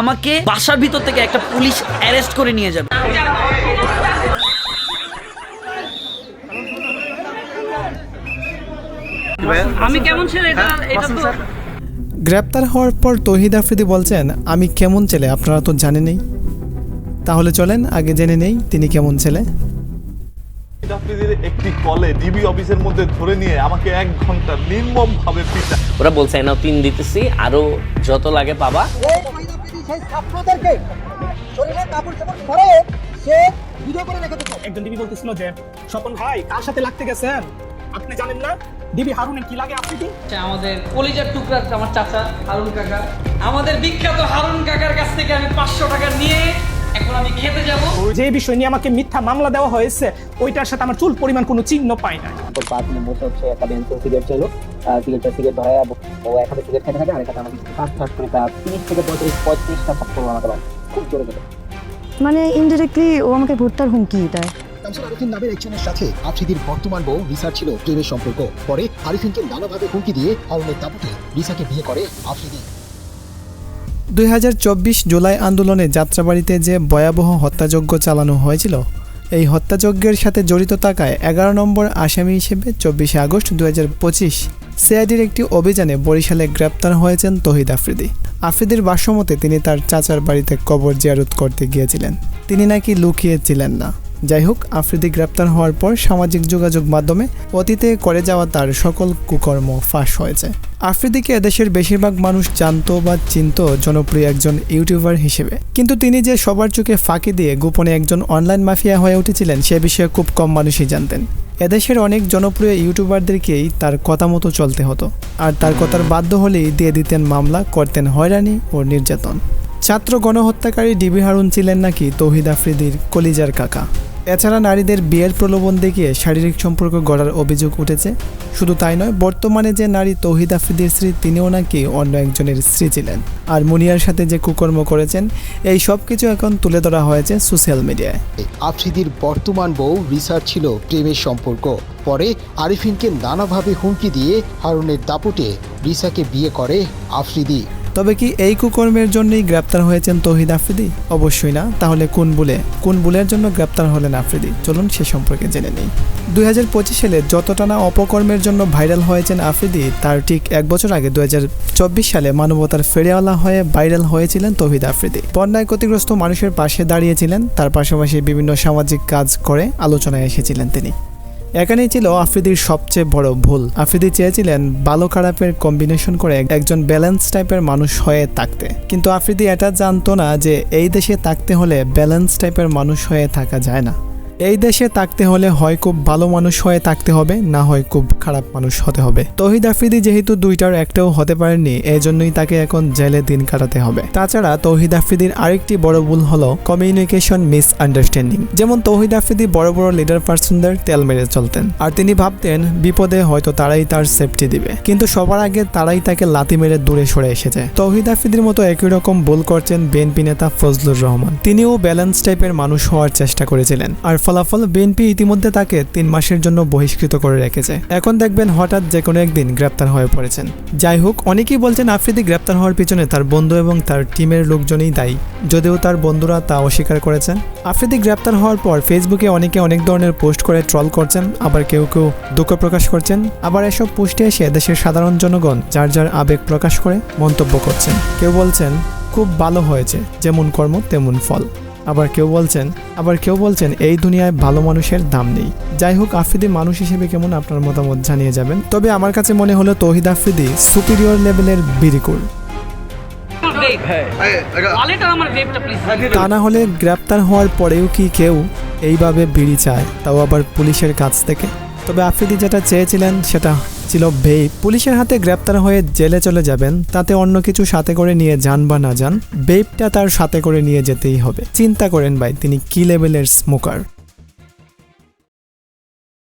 আমাকে বাসার ভিতর থেকে একটা পুলিশ অ্যারেস্ট করে নিয়ে যাবে। আমি কেমন ছেলে এটা? এটা তো গ্রেপ্তার হওয়ার পর তহিদ আফ্রিদি বলছেন আমি কেমন ছেলে আপনারা তো জানেনই তাহলে চলেন আগে জেনে নেই তিনি কেমন ছেলে। আফ্রিদির একটি কলে ডিবি অফিসের মধ্যে ধরে নিয়ে আমাকে এক ঘণ্টা নির্মম ভাবে পিটা ওরা বলছে এনাও তিন দিতেছি আরও যত লাগে পাবা। প্রীতি সেই ছাত্রদেরকে শরীরে কাপড় চাপড় পরে সে ভিডিও করে রেখে দিত। একজন ডিবি বলতেছিল যে স্বপন ভাই কার সাথে লাগতে গেছেন? আপনি জানেন না? দিবি হারুনের কি লাগে আপনি কি? আচ্ছা, আমাদের কলিজার টুকরা আমার চাচা হারুন কাকা। আমাদের বিখ্যাত হারুন কাকার কাছ থেকে আমি পাঁচশো টাকা নিয়ে এখন আমি খেতে যাব। যে বিষয় নিয়ে আমাকে মিথ্যা মামলা দেওয়া হয়েছে ওইটার সাথে আমার চুল পরিমাণ কোনো চিহ্ন পাই না তো পাঁচ নম্বর হচ্ছে একটা বেঞ্চে সিগারেট ছিল সিগারেটটা সিগারেট ধরে ও এক হাতে সিগারেট খেতে থাকে আর এক হাতে আমাকে পাঁচ পাঁচ করে তিরিশ থেকে পঁয়ত্রিশ পঁয়ত্রিশটা থাপ্পড় আমাকে খুব জোরে করে মানে ইনডিরেক্টলি ও আমাকে ভুট্টার হুমকি দেয়। শামসুল আরিফিন নামের একজনের সাথে আফ্রিদির বর্তমান বউ রিসার ছিল প্রেমের সম্পর্ক। পরে আরিফিনকে নানাভাবে হুমকি দিয়ে হরনের তাবুতে রিসাকে বিয়ে করে আফ্রিদি। দুই হাজার চব্বিশ জুলাই আন্দোলনে যাত্রাবাড়িতে যে ভয়াবহ হত্যাযজ্ঞ চালানো হয়েছিল, এই হত্যাযজ্ঞের সাথে জড়িত থাকায় এগারো নম্বর আসামি হিসেবে চব্বিশে আগস্ট দু হাজার পঁচিশ সিআইডির একটি অভিযানে বরিশালে গ্রেপ্তার হয়েছেন তহিদ আফ্রিদি। আফ্রিদির বাসমতে তিনি তার চাচার বাড়িতে কবর জিয়ারত করতে গিয়েছিলেন। তিনি নাকি লুকিয়েছিলেন না। যাই হোক আফ্রিদি গ্রেপ্তার হওয়ার পর সামাজিক যোগাযোগ মাধ্যমে অতীতে করে যাওয়া তার সকল কুকর্ম ফাঁস হয়েছে। আফ্রিদিকে এদেশের বেশিরভাগ মানুষ জানতো বা চিনত জনপ্রিয় একজন ইউটিউবার হিসেবে। কিন্তু তিনি যে সবার চোখে ফাঁকি দিয়ে গোপনে একজন অনলাইন মাফিয়া হয়ে উঠেছিলেন, সে বিষয়ে খুব কম মানুষই জানতেন। এদেশের অনেক জনপ্রিয় ইউটিউবারদেরকেই তার কথা মতো চলতে হতো। আর তার কথার বাধ্য হলেই দিয়ে দিতেন মামলা, করতেন হয়রানি ও নির্যাতন। ছাত্র গণহত্যাকারী ডিবি হারুন ছিলেন নাকি তৌহিদ আফ্রিদির কলিজার কাকা? এছাড়া নারীদের বিয়ের প্রলোভন দেখিয়ে শারীরিক সম্পর্ক গড়ার অভিযোগ উঠেছে। শুধু তাই নয়, বর্তমানে যে নারী তৌহিদ আফ্রিদির স্ত্রী, তিনিও নাকি অন্য একজনের স্ত্রী ছিলেন। আর মুনিয়ার সাথে যে কুকর্ম করেছেন, এই সব কিছু এখন তুলে ধরা হয়েছে সোশ্যাল মিডিয়ায়। আফ্রিদির বর্তমান বউ রিসার ছিল প্রেমের সম্পর্ক। পরে আরিফিনকে নানাভাবে হুমকি দিয়ে হারুনের দাপুটে রিসাকে বিয়ে করে আফ্রিদি। তবে কি এই কুকর্মের জন্যই গ্রেপ্তার হয়েছেন তৌহিদ আফ্রিদি? অবশ্যই না। তাহলে কোন বুলে? কোন বুলের জন্য গ্রেপ্তার হলেন আফ্রিদি? চলুন সে সম্পর্কে জেনে নেই। দুই হাজার পঁচিশ সালে যতটা না অপকর্মের জন্য ভাইরাল হয়েছেন আফ্রিদি, তার ঠিক এক বছর আগে দু সালে মানবতার ফেরিওয়ালা হয়ে ভাইরাল হয়েছিলেন তৌহিদ আফ্রিদি। বন্যায় ক্ষতিগ্রস্ত মানুষের পাশে দাঁড়িয়েছিলেন। তার পাশাপাশি বিভিন্ন সামাজিক কাজ করে আলোচনায় এসেছিলেন তিনি। এখানেই ছিল আফ্রিদির সবচেয়ে বড় ভুল। আফ্রিদি চেয়েছিলেন ভালো খারাপের কম্বিনেশন করে একজন ব্যালেন্স টাইপের মানুষ হয়ে থাকতে। কিন্তু আফ্রিদি এটা জানতো না যে এই দেশে থাকতে হলে ব্যালেন্স টাইপের মানুষ হয়ে থাকা যায় না। এই দেশে থাকতে হলে হয় খুব ভালো মানুষ হয়ে থাকতে হবে, না হয় খুব খারাপ মানুষ হতে হবে। তহিদ আফ্রিদি যেহেতু দুইটার একটাও হতে পারেননি জন্যই তাকে এখন জেলে দিন কাটাতে হবে। তাছাড়া তৌহিদ আফ্রিদির আরেকটি বড় ভুল হলো কমিউনিকেশন মিস আন্ডারস্ট্যান্ডিং যেমন তৌহিদ আফ্রিদি বড় বড় লিডার পার্সনদের তেল মেরে চলতেন, আর তিনি ভাবতেন বিপদে হয়তো তারাই তার সেফটি দিবে। কিন্তু সবার আগে তারাই তাকে লাতি মেরে দূরে সরে এসেছে। তৌহিদ আফ্রিদির মতো একই রকম ভুল করছেন বিএনপি নেতা ফজলুর রহমান। তিনিও ব্যালেন্স টাইপের মানুষ হওয়ার চেষ্টা করেছিলেন, আর ফলাফল বিএনপি ইতিমধ্যে তাকে তিন মাসের জন্য বহিষ্কৃত করে রেখেছে। এখন দেখবেন হঠাৎ যে কোনো একদিন গ্রেপ্তার হয়ে পড়েছেন। যাই হোক, অনেকেই বলছেন আফ্রিদি গ্রেপ্তার হওয়ার পিছনে তার বন্ধু এবং তার টিমের লোকজনই দায়ী। যদিও তার বন্ধুরা তা অস্বীকার করেছেন। আফ্রিদি গ্রেপ্তার হওয়ার পর ফেসবুকে অনেকে অনেক ধরনের পোস্ট করে ট্রল করছেন, আবার কেউ কেউ দুঃখ প্রকাশ করছেন, আবার এসব পোস্টে এসে দেশের সাধারণ জনগণ যার যার আবেগ প্রকাশ করে মন্তব্য করছেন। কেউ বলছেন, খুব ভালো হয়েছে, যেমন কর্ম, তেমন ফল। আবার কেউ বলছেন আবার কেউ বলছেন এই দুনিয়ায় ভালো মানুষের দাম নেই। যাই হোক আফ্রিদি মানুষ হিসেবে কেমন আপনার মতামত জানিয়ে যাবেন? তবে আমার কাছে মনে হলো তৌহিদ আফ্রিদি সুপিরিয়র লেভেলের বিরিকুল। তা না হলে গ্রেপ্তার হওয়ার পরেও কি কেউ এইভাবে বিড়ি চায় তাও আবার পুলিশের কাছ থেকে? তবে আফ্রিদি যেটা চেয়েছিলেন সেটা ছিল ভেই পুলিশের হাতে গ্রেপ্তার হয়ে জেলে চলে যাবেন, তাতে অন্য কিছু সাথে করে নিয়ে যান বা না যান বেপটা তার সাথে করে নিয়ে যেতেই হবে। চিন্তা করেন ভাই, তিনি কি লেভেলের স্মোকার?